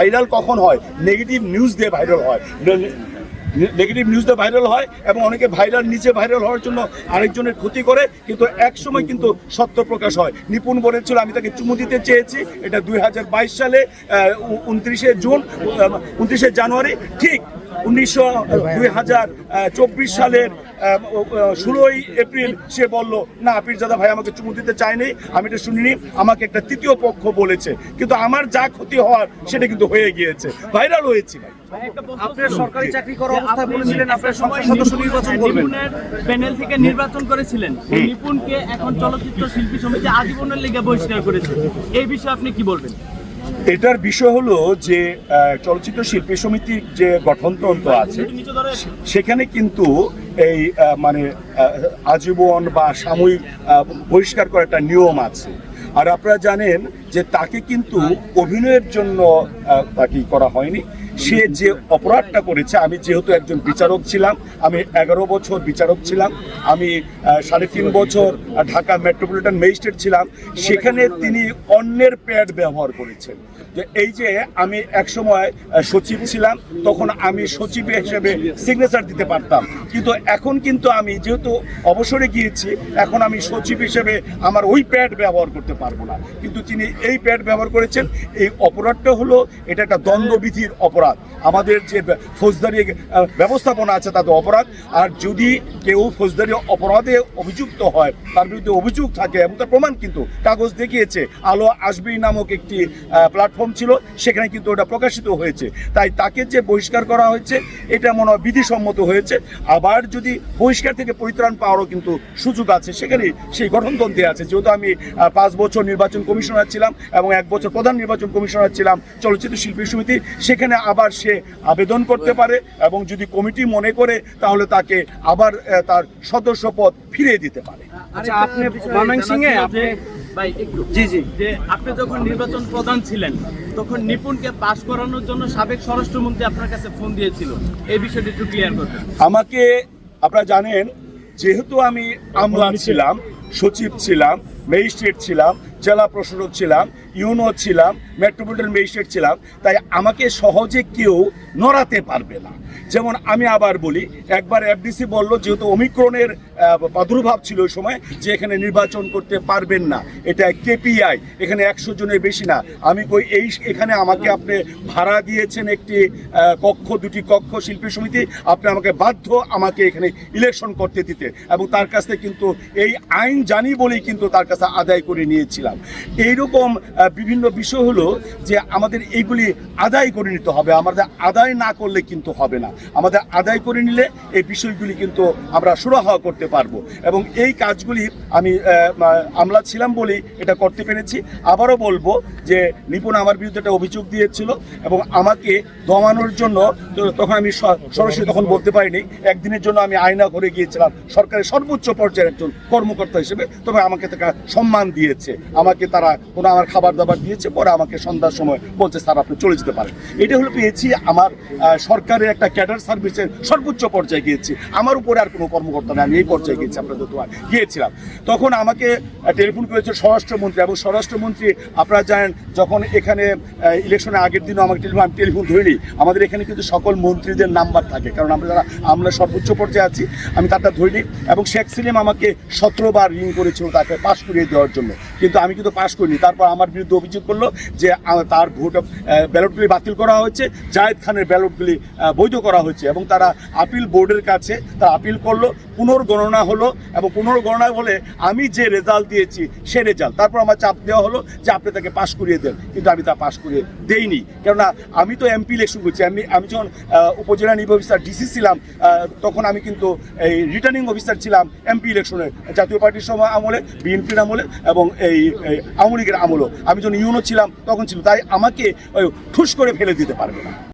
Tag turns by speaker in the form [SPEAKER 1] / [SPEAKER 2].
[SPEAKER 1] Viral কখন হয়? Negative news দিয়ে ভাইরাল হয়। নেগেটিভ নিউজ দিয়ে ভাইরাল হয় এবং অনেকে ভাইরাল নিচে ভাইরাল হওয়ার জন্য আরেকজনের ক্ষতি করে, কিন্তু এক সময় কিন্তু সত্য প্রকাশ হয়। নিপুণ বলেছিল, আমি তাকে চুমু দিতে চেয়েছি। এটা দুই হাজার বাইশ সালে উনত্রিশে জুন উনত্রিশে জানুয়ারি। ঠিক উনিশশো দুই হাজার চব্বিশ সালের ষোলোই এপ্রিল সে বলল না পীরজাদা ভাই আমাকে চুমু দিতে চায়নি আমি এটা শুনিনি আমাকে একটা তৃতীয় পক্ষ বলেছে। কিন্তু আমার যা ক্ষতি হওয়ার সেটা কিন্তু হয়ে গিয়েছে। ভাইরাল হয়েছি ভাই।
[SPEAKER 2] আপনার সরকারি চাকরি করার অবস্থায় বলেছিলেন আপনার সংসদ সদস্য নির্বাচন করবেন।
[SPEAKER 3] প্যানেল থেকে নির্বাচন করেছিলেন। এই নিপুণকে এখন চলচ্চিত্র শিল্পী সমিতি আজীবনের লেগে বহিষ্কার করেছে। এই বিষয়ে আপনি কি বলবেন?
[SPEAKER 1] এটার বিষয় হলো যে চলচ্চিত্র শিল্পী সমিতির যে গঠনতন্ত্র আছে, সেখানে কিন্তু এই মানে আজীবন বা সাময়িক বহিষ্কার করার একটা নিয়ম আছে। আর আপনারা জানেন যে তাকে কিন্তু অভিনয়ের জন্য তাকে করা হয়নি? সে যে অপরাধটা করেছে, আমি যেহেতু একজন বিচারক ছিলাম, আমি এগারো বছর বিচারক ছিলাম, আমি সাড়ে তিন বছর ঢাকা মেট্রোপলিটন ম্যাজিস্ট্রেট ছিলাম, সেখানে তিনি অন্যের প্যাড ব্যবহার করেছেন। যে এই যে আমি একসময় সচিব ছিলাম, তখন আমি সচিব হিসেবে সিগনেচার দিতে পারতাম। কিন্তু এখন কিন্তু আমি যেহেতু অবসরে গিয়েছি, এখন আমি সচিব হিসেবে আমার ওই প্যাড ব্যবহার করতে পারব না। কিন্তু তিনি এই প্যাড ব্যবহার করেছেন, এই অপরাধটা হলো, এটা একটা দ্বন্দ্ববিধির অপরাধ। আমাদের যে ফৌজদারি ব্যবস্থাপনা আছে তাতে অপরাধ। আর যদি কেউ ফৌজদারি অপরাধে অভিযুক্ত হয়, তার বিরুদ্ধে অভিযোগ থাকে এবং তার প্রমাণ কিন্তু কাগজ দেখিয়েছে। আলো আসবি নামক একটি প্ল্যাটফর্ম ছিল, সেখানে কিন্তু ওটা প্রকাশিত হয়েছে। তাই তাকে যে বহিষ্কার করা হয়েছে, এটা মনে হয় বিধিসম্মত হয়েছে। আবার যদি বহিষ্কার থেকে পরিত্রাণ পাওয়ারও কিন্তু সুযোগ আছে সেখানে সেই গঠনতন্ত্রে আছে। যেহেতু আমি পাঁচ বছর নির্বাচন কমিশনার ছিলাম এবং এক বছর প্রধান নির্বাচন কমিশনার ছিলাম চলচ্চিত্র শিল্পী সমিতি, সেখানে আবার সে আবেদন করতে পারে এবং যদি কমিটি মনে করে তাহলে তাকে আবার তার সদস্য পদ ফিরিয়ে দিতে পারে।
[SPEAKER 2] আচ্ছা আপনি
[SPEAKER 3] ভাই
[SPEAKER 2] জি জি।
[SPEAKER 3] যে আপনি যখন নির্বাচন প্রধান ছিলেন তখন নিপুণকে পাশ করানোর জন্য সাবেক স্বরাষ্ট্রমন্ত্রী আপনার কাছে ফোন দিয়েছিল। এই বিষয়টি একটু ক্লিয়ার করবেন।
[SPEAKER 1] আমাকে আপনারা জানেন যেহেতু আমি আমলা ছিলাম সচিব ছিলাম ম্যাজিস্ট্রেট ছিলাম, জেলা প্রশাসক ছিলাম ইউনো ছিলাম মেট্রোপলিটন ম্যাজিস্ট্রেট ছিলাম। তাই আমাকে সহজে কেউ নড়াতে পারবে না। যেমন আমি আবার বলি, একবার এফডিসি বলল, যেহেতু অমিক্রণের প্রাদুর্ভাব ছিল ওই সময়, যে এখানে নির্বাচন করতে পারবেন না। এটা কেপিআই এখানে একশো জনের বেশি না। আমি কই, এই এখানে আমাকে আপনি ভাড়া দিয়েছেন একটি কক্ষ, দুটি কক্ষ শিল্পী সমিতি, আপনি আমাকে বাধ্য আমাকে এখানে ইলেকশন করতে দিতে। এবং তার কাছ থেকে কিন্তু এই আইন জানি বলেই কিন্তু তার কাছে আদায় করে নিয়েছিলাম। এইরকম বিভিন্ন বিষয় হলো যে আমাদের এইগুলি আদায় করে নিতে হবে। আমাদের আদায় না করলে কিন্তু হবে না। আমাদের আদায় করে নিলে এই বিষয়গুলি কিন্তু আমরা সুরাহা করতে পারব। এবং এই কাজগুলি আমি আমলা ছিলাম বলেই এটা করতে পেরেছি। আবারও বলব যে নিপুণ আমার বিরুদ্ধে একটা অভিযোগ দিয়েছিল এবং আমাকে দমানোর জন্য তো তখন আমি সরাসরি তখন বলতে পারিনি। একদিনের জন্য আমি আয়না করে গিয়েছিলাম। সরকারের সর্বোচ্চ পর্যায়ের একজন কর্মকর্তা হিসেবে তবে আমাকে তারা সম্মান দিয়েছে। আমাকে তারা কোনো আমার খাবার দাবার দিয়েছে, পরে আমাকে সন্ধ্যার সময় বলছে, স্যার, আপনি চলে যেতে পারেন। এটা হলো পেয়েছি আমার সরকারের একটা ক্যাডার সার্ভিসের সর্বোচ্চ পর্যায়ে গিয়েছি। আমার উপরে আর কোনো কর্মকর্তা নেই। আমি এই পর্যায়ে গিয়েছি, আপনাদের দোয়া গিয়েছিলাম। তখন আমাকে টেলিফোন করেছে স্বরাষ্ট্রমন্ত্রী এবং স্বরাষ্ট্রমন্ত্রী, আপনারা জানেন, যখন এখানে ইলেকশনের আগের দিনও আমাকে টেলিফোন আমি টেলিফোন ধরিনি। আমাদের এখানে কিন্তু সকল মন্ত্রীদের নাম্বার থাকে। কারণ আমরা যারা আমরা সর্বোচ্চ পর্যায়ে আছি, আমি তারটা ধরিনি। এবং শেখ সেলিম আমাকে সতেরো বার রিং করেছিল তাকে পাশ করিয়ে দেওয়ার জন্য। কিন্তু আমি কিন্তু পাশ করিনি। তারপর আমার বিরুদ্ধে অভিযোগ করল যে তার ভোট ব্যালটগুলি বাতিল করা হয়েছে, জায়েদ খানের ব্যালটগুলি বৈধ করা হয়েছে। এবং তারা আপিল বোর্ডের কাছে তারা আপিল করল, পুনর্গণনা হলো এবং পুনর্গণনা হলে আমি যে রেজাল্ট দিয়েছি, সে রেজাল্ট। তারপর আমার চাপ দেওয়া হলো যে, আপনি তাকে পাশ করিয়ে দেন। কিন্তু আমি তা পাশ করিয়ে দেইনি। কেননা, আমি তো এমপি ইলেকশন করছি। আমি আমি যখন উপজেলা নির্বাহী অফিসার ডিসি ছিলাম তখন আমি কিন্তু এই রিটার্নিং অফিসার ছিলাম এমপি ইলেকশনের জাতীয় পার্টির সময় আমলে, বিএনপির আমলে এবং এই আওয়ামী লীগের আমলও। আমি যখন ইউনো ছিলাম, তখন ছিল, তাই আমাকে ঠুস করে ফেলে দিতে পারবে না।